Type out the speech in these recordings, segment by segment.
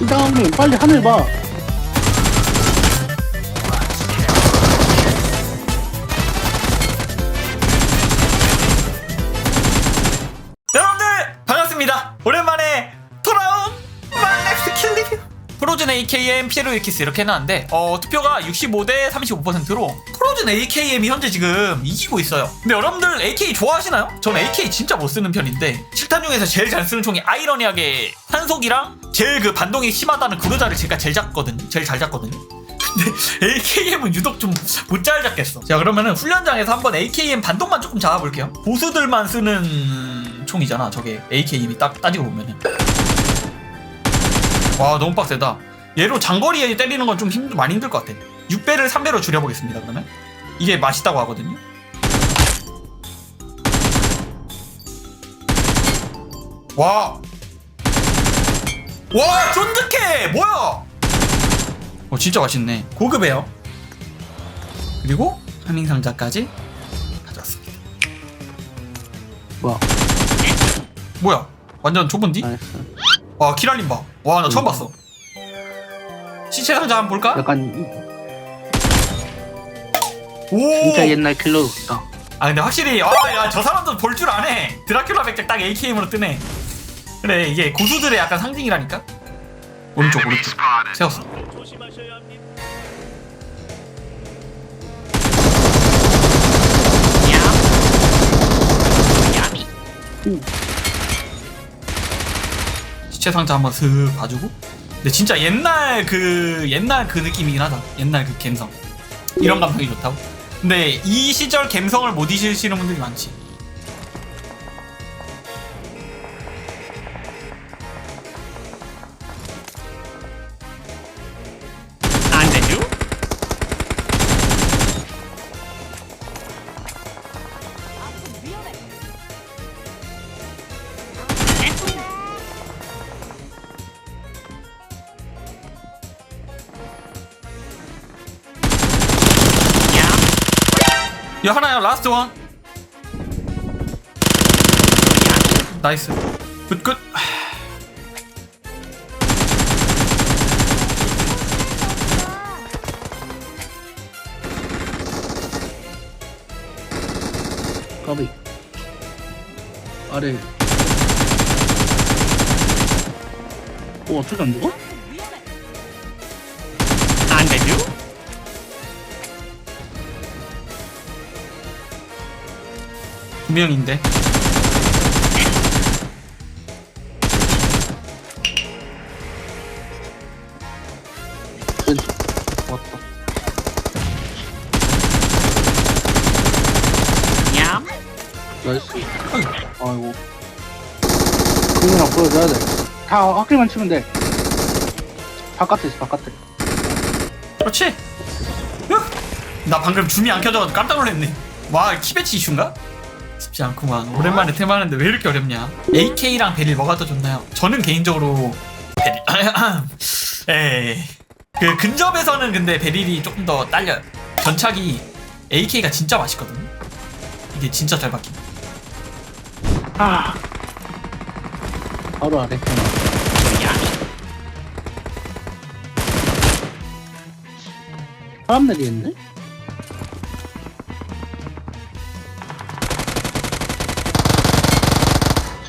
시장님 빨리 하늘 봐. 여러분들 반갑습니다. 오랜만에 돌아온 말렙스 킬 리뷰. 프로즌 AKM 피에로 이키스 이렇게 해놨는데 어, 투표가 65대 35%로 프로즌 AKM이 현재 지금 이기고 있어요. 근데 여러분들 AK 좋아하시나요? 저는 AK 진짜 못 쓰는 편인데 7탄 중에서 제일 잘 쓰는 총이 아이러니하게 한속이랑 제일 그 반동이 심하다는 그루자를 제가 제일 잡거든요. 제일 잘 잡거든요. 근데 AKM은 유독 좀 못 잘 잡겠어. 자 그러면은 훈련장에서 한번 AKM 반동만 조금 잡아볼게요. 보수들만 쓰는 총이잖아. 저게 AKM이 딱 따지고 보면은. 와 너무 빡세다. 얘로 장거리에 때리는 건 좀 힘, 많이 힘들 것 같아. 6배를 3배로 줄여보겠습니다. 그러면 이게 맛있다고 하거든요. 와. 와 쫀득해! 뭐야? 어 진짜 맛있네. 고급이에요. 그리고 하밍 상자까지 가져왔습니다. 뭐야? 뭐야? 완전 좁은디? 와 키랄림 봐와 나 처음 음. 봤어. 시체 상자 한번 볼까? 약간 오! 진짜 옛날 킬러 같다. 아 근데 확실히 아야저 사람도 볼 줄 아네. 드라큘라 백작 딱 AKM으로 뜨네 그래 이게 고수들의 약간 상징이라니까? 오른쪽 오른쪽. 세웠어. 시체 상자 한번 슥 봐주고. 근데 진짜 옛날 그 옛날 그 느낌이긴 하다. 옛날 그 감성. 이런 감성이 좋다고. 근데 이 시절 감성을 못 잊으시는 분들이 많지 야 하나야 라스트 원 나이스 굿굿 까비. 아래. 오 어떻게 안 죽어? 안 되죠? 두 명인데 왼쪽. 왔다. 나이스. 아이고. 그냥 보여줘야 돼. 다 확실만 치면 돼. 바깥에 있어 바깥에. 그렇지 으! 나 방금 줌이 안 켜져가지고 깜짝 놀랐네 와 키배치 이슈인가? 쉽지 않구만 오랜만에 테마하는데 왜 이렇게 어렵냐 AK랑 베릴 뭐가 더 좋나요? 저는 개인적으로 베릴 에이 그 근접에서는 근데 베릴이 조금 더 딸려요 전차기 AK가 진짜 맛있거든요 이게 진짜 잘 박힌 아. 바로 아래. 사람 내리겠네?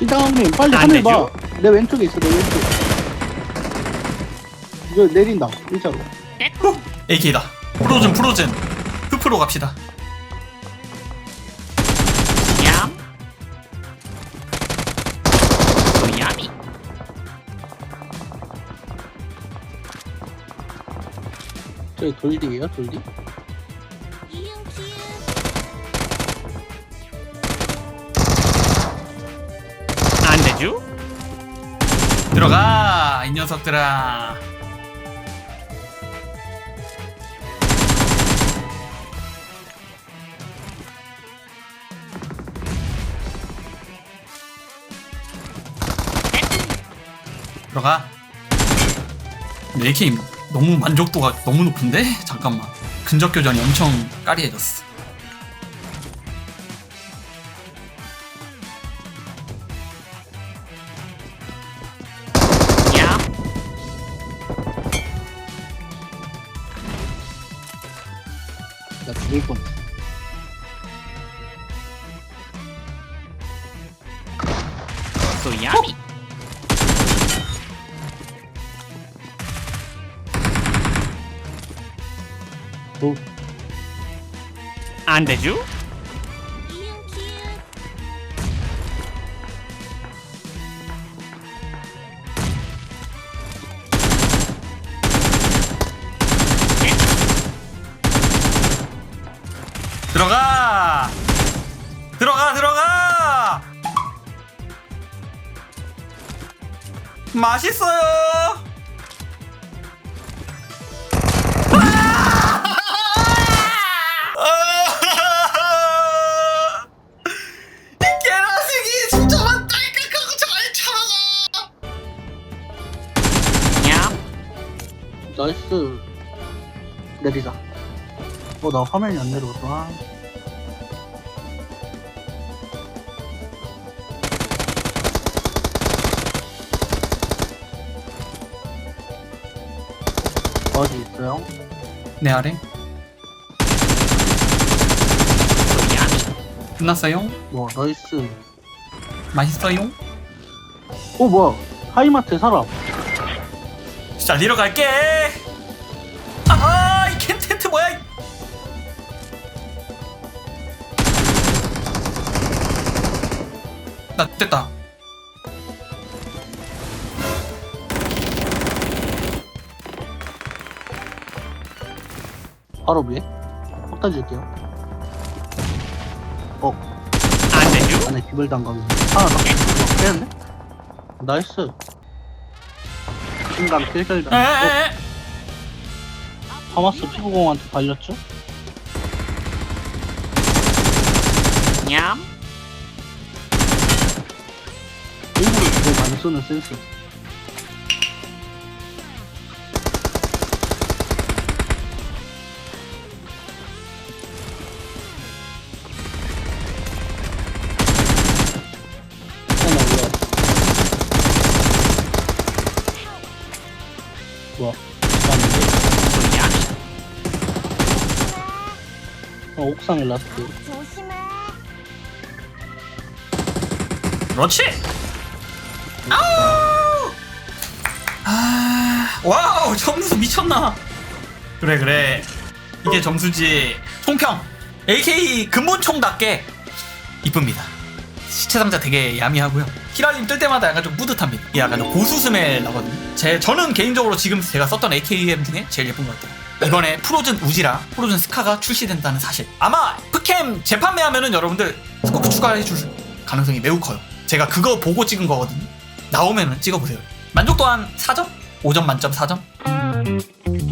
시장님 빨리 안 하늘 되죠? 봐. 내 왼쪽에 있어 내 왼쪽. 이거 내린다 일자로. AK다 프로즌 프로즌 흡프로 갑시다 저기 돌디에요 돌디? 안 되죠? 들어가 이 녀석들아 들어가 근데 AK 너무 만족도가 너무 높은데? 잠깐만 근접 교전이 엄청 까리해졌어 나 죽일 뻔. 소야미 오, 들어가 들어가 들어가 맛있어요 아! 이 계란색이 진짜 많다니까 그거 잘 참아 냠 나이스. 내리자. 어, 나 화면이 안 내려오더라. 어디 있어요? 내 아래 소야미 끝났어요 뭐, 나이스. 맛있어요 어, 뭐야. 하이마트 사람. 자 리러 갈게 아 나 됐다 바로 위에. 확단 줄게요. 어, 안 되죠? 안에 기별 단감이. 하나 더. 어, 깨는데? 나이스. 신감 필결단. 어, 에에에 하마스 피구공한테 발렸죠? 냠 쓰는 센스. 뭐야? 어, 옥상에 라스트. 조심해. 그렇지 아우! 아 와우 점수 미쳤나? 그래 그래. 이게 점수지. 총평 AK 근본총답게 이쁩니다. 시체 상자 되게 야미하고요. 히랄님 뜰 때마다 약간 좀 뿌듯합니다. 이게 약간 좀 고수 스멜 나거든요. 제, 저는 개인적으로 지금 제가 썼던 AKM 중에 제일 예쁜 것 같아요. 이번에 프로즌 우지라 프로즌 스카가 출시된다는 사실. 아마 흑캠 재판매하면은 여러분들 스코프 추가해 줄 가능성이 매우 커요. 제가 그거 보고 찍은 거거든요 나오면은 찍어보세요 만족 도 한 4점? 5점 만점 4점?